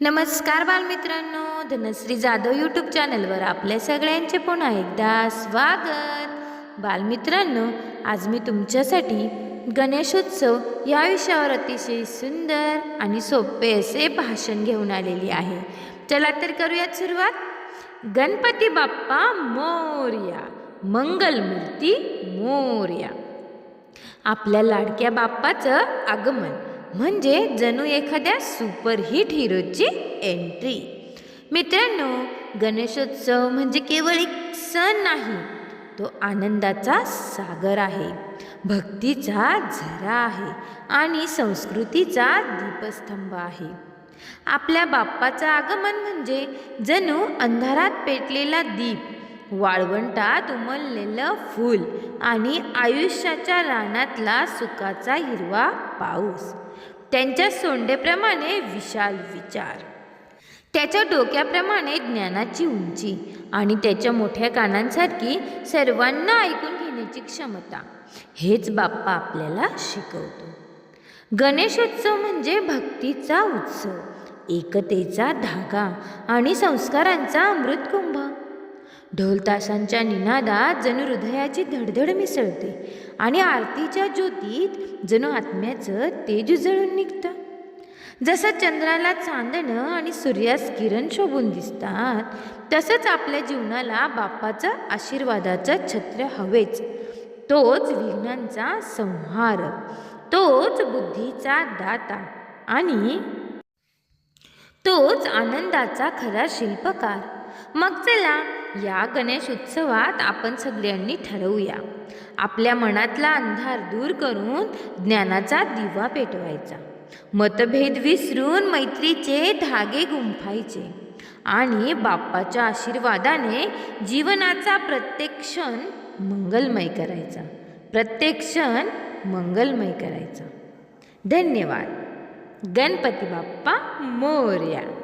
नमस्कार बालमित्रांनो धनश्री जाधव यूट्यूब चॅनलवर आपल्या सगळ्यांचे पुन्हा एकदा स्वागत. बालमित्रांनो आज मी तुमच्यासाठी गणेशोत्सव या विषयावर अतिशय सुंदर आणि सोपे असे भाषण घेऊन आलेली आहे. चला तर करूयात सुरुवात. गणपती बाप्पा मोर्या मंगलमूर्ती मोर्या. आपल्या लाडक्या बाप्पाचं आगमन. म्हणजे जणू एखाद्या सुपरहिट हिरोची एंट्री मित्रांनो गणेशोत्सव म्हणजे केवळ एक सण नाही तो आनंदाचा सागर आहे भक्तीचा झरा आहे आणि संस्कृतीचा दीपस्तंभ आहे. आपल्या बाप्पाचं आगमन म्हणजे जणू अंधारात पेटलेला दीप वाळवंटात उमललेलं फूल आणि आयुष्याच्या रानातला सुखाचा हिरवा पाऊस. त्यांच्या सोंडेप्रमाणे विशाल विचार. त्याच्या डोक्याप्रमाणे ज्ञानाची उंची आणि त्याच्या मोठ्या कानांसारखी सर्वांना ऐकून घेण्याची क्षमता. हेच बाप्पा आपल्याला शिकवतो. गणेशोत्सव म्हणजे भक्तीचा उत्सव एकतेचा धागा आणि संस्कारांचा अमृतकुंभ. ढोलताशांच्या निनादात जणू हृदयाची धडधड मिसळते आणि आरतीच्या ज्योतीत जणू आत्म्याचं तेज उजळून निघतं. जसं चंद्राला चांदणं आणि सूर्यास किरण शोभून दिसतात तसंच आपल्या जीवनाला बाप्पाचं आशीर्वादाचं छत्र हवेच. तोच विघ्नांचा संहार तोच बुद्धीचा दाता आणि तोच आनंदाचा खरा शिल्पकार. मग चला या गणेश उत्सवात आपण सगळ्यांनी ठरवूया. आपल्या मनातला अंधार दूर करून ज्ञानाचा दिवा पेटवायचा. मतभेद विसरून मैत्रीचे धागे गुंफायचे. आणि बाप्पाच्या आशीर्वादाने जीवनाचा प्रत्येक क्षण मंगलमय करायचा. प्रत्येक क्षण मंगलमय करायचा. धन्यवाद. गणपती बाप्पा मोर्या.